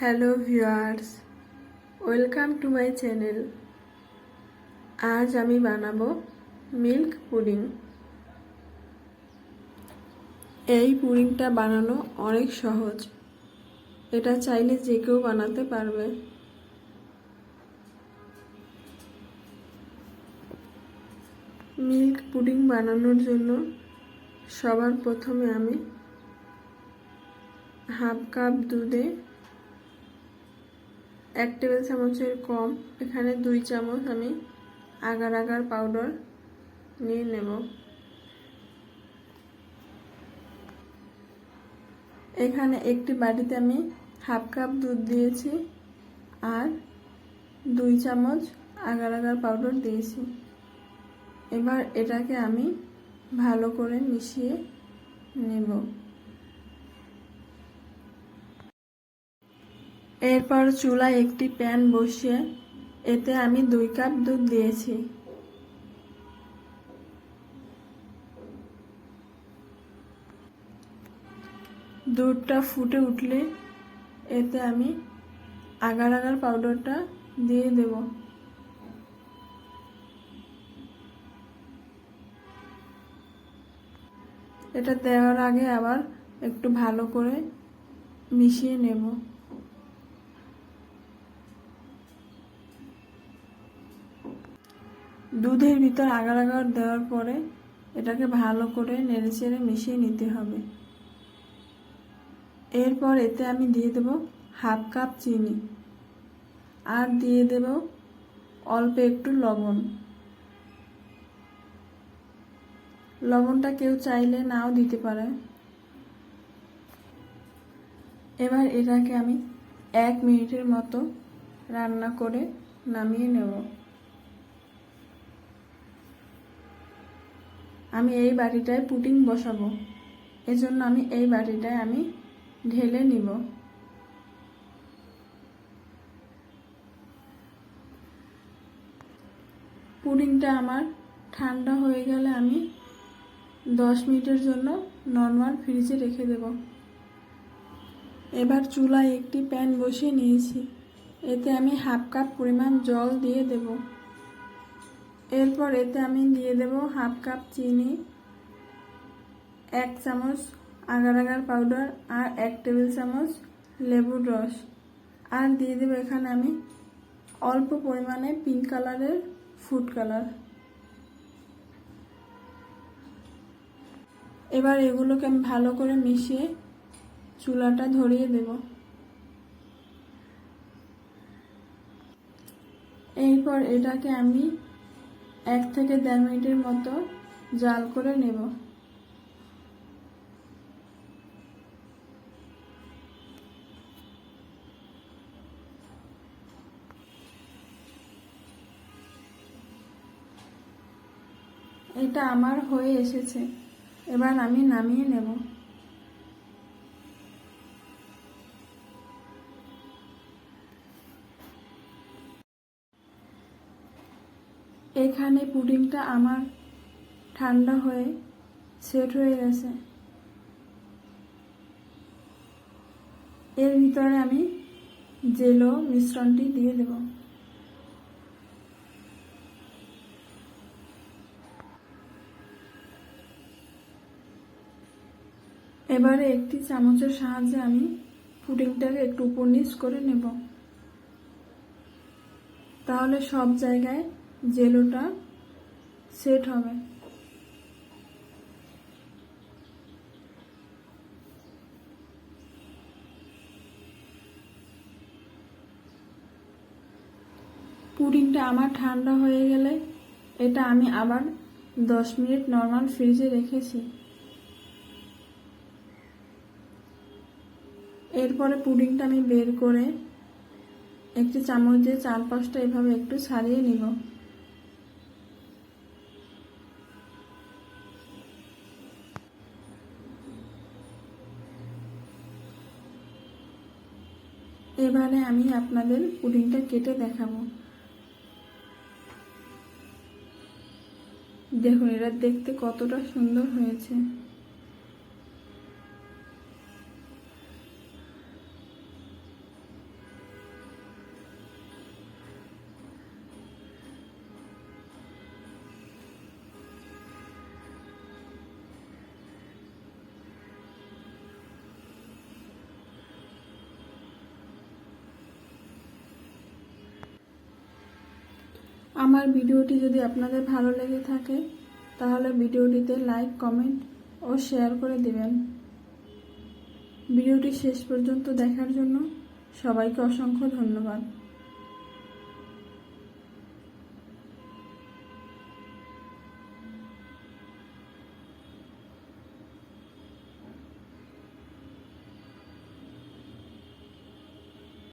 Hello viewers, welcome to my channel. আজ আমি বানাবো মিল্ক পুডিং। এই পুডিংটা বানানো অনেক সহজ। এটা চাইলে যে কেউ বানাতে পারবে। মিল্ক পুডিং বানানোর জন্য সবার প্রথমে আমি হাফ কাপ দুধে এক টেবিল চামচের কম, এখানে দুই চামচ আমি আগার আগার পাউডার নিয়ে নেব। এখানে একটি বাটিতে আমি হাফ কাপ দুধ দিয়েছি আর দুই চামচ আগার আগার পাউডার দিয়েছি। এবার এটাকে আমি ভালো করে মিশিয়ে নেব। এরপর চুলায় একটি প্যান বসিয়ে এতে আমি দুই কাপ দুধ দিয়েছি। দুধটা ফুটে উঠলে এতে আমি আগার আগার পাউডারটা দিয়ে দেব। এটা দেওয়ার আগে আবার একটু ভালো করে মিশিয়ে নেব। দুধের ভিতর আগার আগার দেওয়ার পরে এটাকে ভালো করে নেড়ে চেড়ে মিশিয়ে নিতে হবে। এরপর এতে আমি দিয়ে দেব হাফ কাপ চিনি আর দিয়ে দেব অল্প একটু লবণ। লবণটা কেউ চাইলে নাও দিতে পারে। এবার এটাকে আমি এক মিনিটের মতো রান্না করে নামিয়ে নেব। আমি এই বাটিটায় পুটিং বসাবো। এজন্য আমি এই বাটিটায় আমি ঢেলে নিব। পুডিংটা আমার ঠান্ডা হয়ে গেলে আমি দশ মিনিটের জন্য নর্মাল ফ্রিজে রেখে দেব। এবার চুলায় একটি প্যান বসিয়ে নিয়েছি। এতে আমি হাফ কাপ পরিমাণ জল দিয়ে দেব। এরপর এতে আমি দিয়ে দেব হাফ কাপ চিনি, এক চামচ আগার আগার পাউডার আর এক টেবিল চামচ লেবুর রস। আর দিয়ে দেবো এখানে আমি অল্প পরিমাণে পিঙ্ক কালারের ফুড কালার এবার এগুলোকে আমি ভালো করে মিশিয়ে চুলাটা ধরিয়ে দেব। এরপর এটাকে আমি এক থেকে দেড় মিনিটের মতো জাল করে নেব। এটা আমার হয়ে এসেছে। এবার আমি নামিয়ে নেব। এখানে পুডিংটা আমার ঠান্ডা হয়ে সেট হয়ে গেছে। এর ভিতরে আমি জেলো মিশ্রণটি দিয়ে দেব। এবারে একটি চামচের সাহায্যে আমি পুডিংটাকে একটু উপর নিচ করে নেব। তাহলে সব জায়গায় জেলোটা সেট হবে। পুডিংটা আমার ঠান্ডা হয়ে গেলে এটা আমি আবার দশ মিনিট নর্মাল ফ্রিজে রেখেছি। এরপরে পুডিংটা আমি বের করে একটি চামচ দিয়ে চারপাশটা এভাবে একটু ছাড়িয়ে নিব। এবারে আমি আপনাদের পুডিংটা কেটে দেখাবো। দেখুন এরা দেখতে কতটা সুন্দর হয়েছে। আমার ভিডিওটি যদি আপনাদের ভালো লেগে থাকে, তাহলে ভিডিওটিতে লাইক, কমেন্ট ও শেয়ার করে দেবেন। ভিডিওটি শেষ পর্যন্ত দেখার জন্য সবাইকে অসংখ্য ধন্যবাদ।